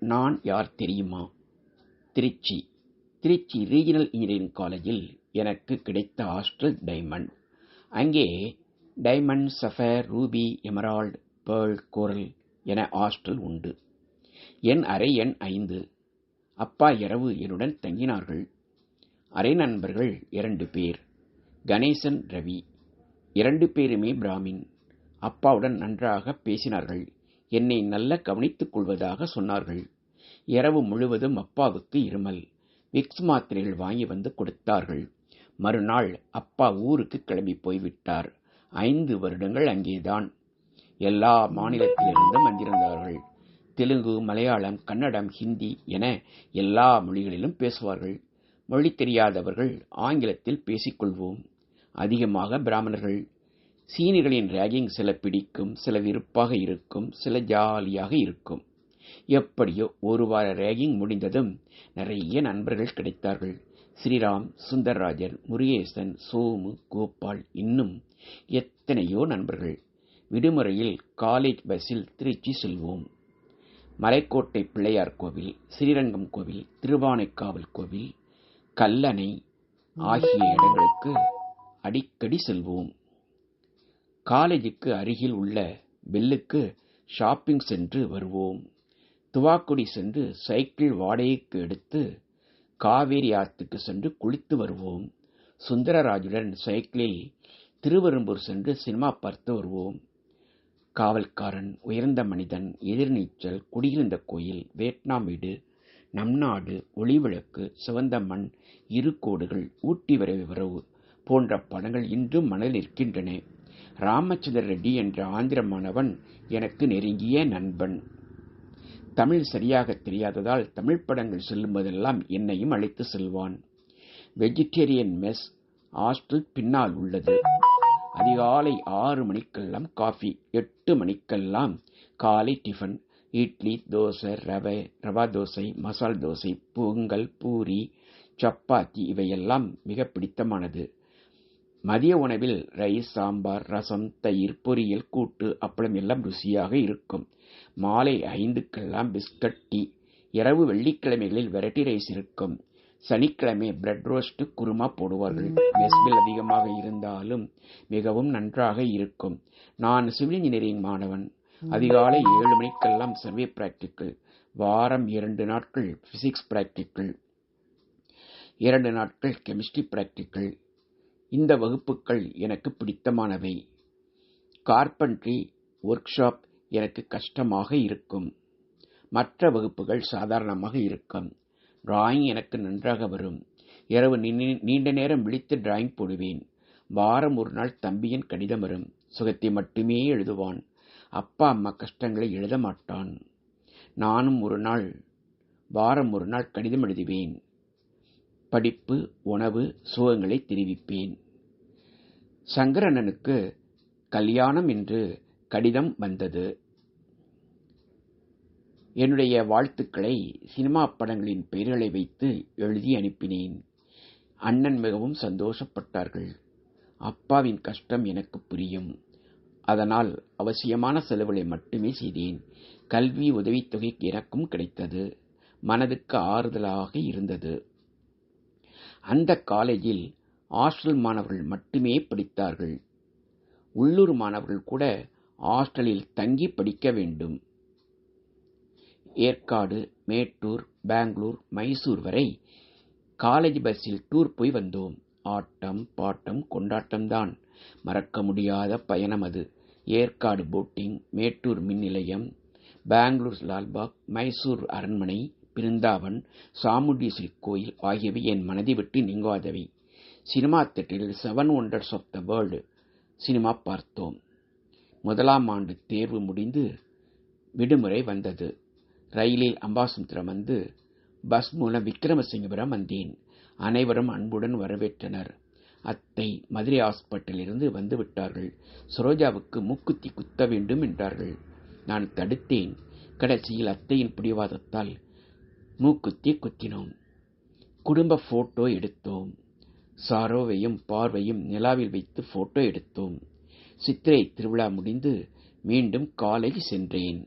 நான் யார் தெரியுமா? திருச்சி. திருச்சி ரீஜனல் இன்ஜினியரிங் காலேஜில் எனக்கு கிடைத்த ஹாஸ்டல் டைமண்ட் அங்கே diamond sapphire ruby emerald pearl coral என ஹாஸ்டல் உண்டு. என் அறை எண் ஐந்து. அப்பா இரவு என்னுடன் தங்கினார்கள். அரை நண்பர்கள் இரண்டு பேர். கணேசன் ரவி. இரண்டு பேருமே பிராமின். அப்பாவுடன் நன்றாக பேசினார்கள். என்னை நல்ல கவனித்துக் கொள்வதாக சொன்னார்கள். இரவு முழுவதும் அப்பாவுக்கு இருமல். விக்ஸ் மாத்திரைகள் வாங்கி வந்து கொடுத்தார்கள். மறுநாள் அப்பா ஊருக்கு கிளம்பி போய்விட்டார். ஐந்து வருடங்கள் அங்கேதான். எல்லா மாநிலத்திலிருந்தும் வந்திருந்தார்கள். தெலுங்கு மலையாளம் கன்னடம் ஹிந்தி என எல்லா மொழிகளிலும் பேசுவார்கள். மொழி தெரியாதவர்கள் ஆங்கிலத்தில் பேசிக்கொள்வோம். அதிகமாக பிராமணர்கள் சீனிகளின் ரேகிங் சில பிடிக்கும் சில விருப்பாக இருக்கும் சில ஜாலியாக இருக்கும். எப்படியோ ஒரு வார ரேகிங் முடிந்ததும் நிறைய நண்பர்கள் கிடைத்தார்கள். ஸ்ரீராம் சுந்தர்ராஜன் முருகேசன் சோமு கோபால் இன்னும் எத்தனையோ நண்பர்கள். விடுமுறையில் காலேஜ் பஸ்ஸில் திருச்சி செல்வோம். மலைக்கோட்டை பிள்ளையார் கோவில் ஸ்ரீரங்கம் கோவில் திருவானைக்காவல் கோவில் கல்லணை ஆகிய இடங்களுக்கு அடிக்கடி செல்வோம். காலேஜுக்கு அருகில் உள்ள பெல்லுக்கு ஷாப்பிங் சென்று வருவோம். துவாக்குடி சென்று சைக்கிள் வாடகைக்கு எடுத்து காவேரி ஆற்றுக்கு சென்று குளித்து வருவோம். சுந்தரராஜுடன் சைக்கிளில் திருவெரும்பூர் சென்று சினிமா பார்த்து வருவோம். காவல்காரன் உயர்ந்த மனிதன் எதிர்நீச்சல் குடியிருந்த கோயில் வியட்நாம் வீடு நம் நாடு ஒளிவிளக்கு சிவந்த மண் இரு கோடுகள் ஊட்டி வரை உறவு போன்ற படங்கள் இன்றும் மனதில் இருக்கின்றன. ராமச்சந்திர ரெட்டி என்ற ஆந்திர மாணவன் எனக்கு நெருங்கிய நண்பன். தமிழ் சரியாக தெரியாததால் தமிழ் படங்கள் செல்லும்போதெல்லாம் என்னையும் அழைத்து செல்வான். வெஜிடேரியன் மெஸ் ஹாஸ்டல் பின்னால் உள்ளது. அதிகாலை ஆறு மணிக்கெல்லாம் காஃபி எட்டு மணிக்கெல்லாம் காலை டிஃபன் இட்லி தோசை ரவை ரவா தோசை மசால் தோசை பொங்கல் பூரி சப்பாத்தி இவையெல்லாம் மிக பிடித்தமானது. மதிய உணவில் ரைஸ் சாம்பார் ரசம் தயிர் பொரியல் கூட்டு அப்பளம் எல்லாம் ருசியாக இருக்கும். மாலை ஐந்துக்கெல்லாம் பிஸ்கட் டீ. இரவு வெள்ளிக்கிழமைகளில் வெரைட்டி ரைஸ் இருக்கும். சனிக்கிழமை பிரெட் ரோஸ்ட் குருமா போடுவார்கள். மெஸ்பில் அதிகமாக இருந்தாலும் மிகவும் நன்றாக இருக்கும். நான் சிவில் இன்ஜினியரிங் மாணவன். அதிகாலை ஏழு மணிக்கெல்லாம் சர்வே பிராக்டிக்கல் வாரம் இரண்டு நாட்கள் பிசிக்ஸ் பிராக்டிக்கல் இரண்டு நாட்கள் கெமிஸ்ட்ரி பிராக்டிக்கல் இந்த வகுப்புகள் எனக்கு பிடித்தமானவை. கார்பன்ட்ரி ஒர்க் ஷாப் எனக்கு கஷ்டமாக இருக்கும். மற்ற வகுப்புகள் சாதாரணமாக இருக்கும். டிராயிங் எனக்கு நன்றாக வரும். இரவு நீண்ட நேரம் விழித்து டிராயிங் போடுவேன். வாரம் ஒரு நாள் தம்பியின் கடிதம் வரும். சுகத்தை மட்டுமே எழுதுவான். அப்பா அம்மா கஷ்டங்களை எழுத மாட்டான். நானும் ஒரு நாள் வாரம் ஒரு நாள் கடிதம் எழுதுவேன். படிப்பு உணவு சுகங்களை தெரிவிப்பேன். சங்கரனனுக்கு கல்யாணம் என்று கடிதம் வந்தது. என்னுடைய வாழ்த்துக்களை சினிமா படங்களின் பெயர்களை வைத்து எழுதி அனுப்பினேன். அண்ணன் மிகவும் சந்தோஷப்பட்டார்கள். அப்பாவின் கஷ்டம் எனக்கு புரியும். அதனால் அவசியமான செலவுகளை மட்டுமே செய்தேன். கல்வி உதவித்தொகை எனக்கும் கிடைத்தது. மனதுக்கு ஆறுதலாக இருந்தது. அந்த காலேஜில் ஹாஸ்டல் மாணவர்கள் மட்டுமே படித்தார்கள். உள்ளூர் மாணவர்கள் கூட ஹாஸ்டலில் தங்கி படிக்க வேண்டும். ஏற்காடு மேட்டூர் பெங்களூர் மைசூர் வரை காலேஜ் பஸ்ஸில் டூர் போய் வந்தோம். ஆட்டம் பாட்டம் கொண்டாட்டம்தான். மறக்க முடியாத பயணம் அது. ஏற்காடு போட்டிங் மேட்டூர் மின் நிலையம் பெங்களூர் லால்பாக் மைசூர் அரண்மனை பிருந்தாவன் சாமுண்டீஸ்வரி கோயில் ஆகியவை என் மனதை விட்டு நீங்காதவை. சினிமா தேட்டரில் seven wonders of the world cinema பார்த்தோம். முதலாம் ஆண்டு தேர்வு முடிந்து விடுமுறை வந்தது. ரயிலில் அம்பாசமுத்திரம் வந்து பஸ் மூலம் விக்ரமசிங்கபுரம் வந்தேன். அனைவரும் அன்புடன் வரவேற்றனர். அத்தை மதுரை ஹாஸ்பிட்டலிலிருந்து வந்து விட்டார்கள். சரோஜாவுக்கு மூக்குத்தி குத்த வேண்டும் என்றார்கள். நான் தடுத்தேன். கடைசியில் அத்தையின் பிடிவாதத்தால் மூக்குத்தி குத்தினோம் குடும்ப போட்டோ எடுத்தோம். சாரோவையும் பார்வையும் நிலாவில் வைத்து போட்டோ எடுத்தோம். சித்திரை திருவிழா முடிந்து மீண்டும் காலை சென்றேன்.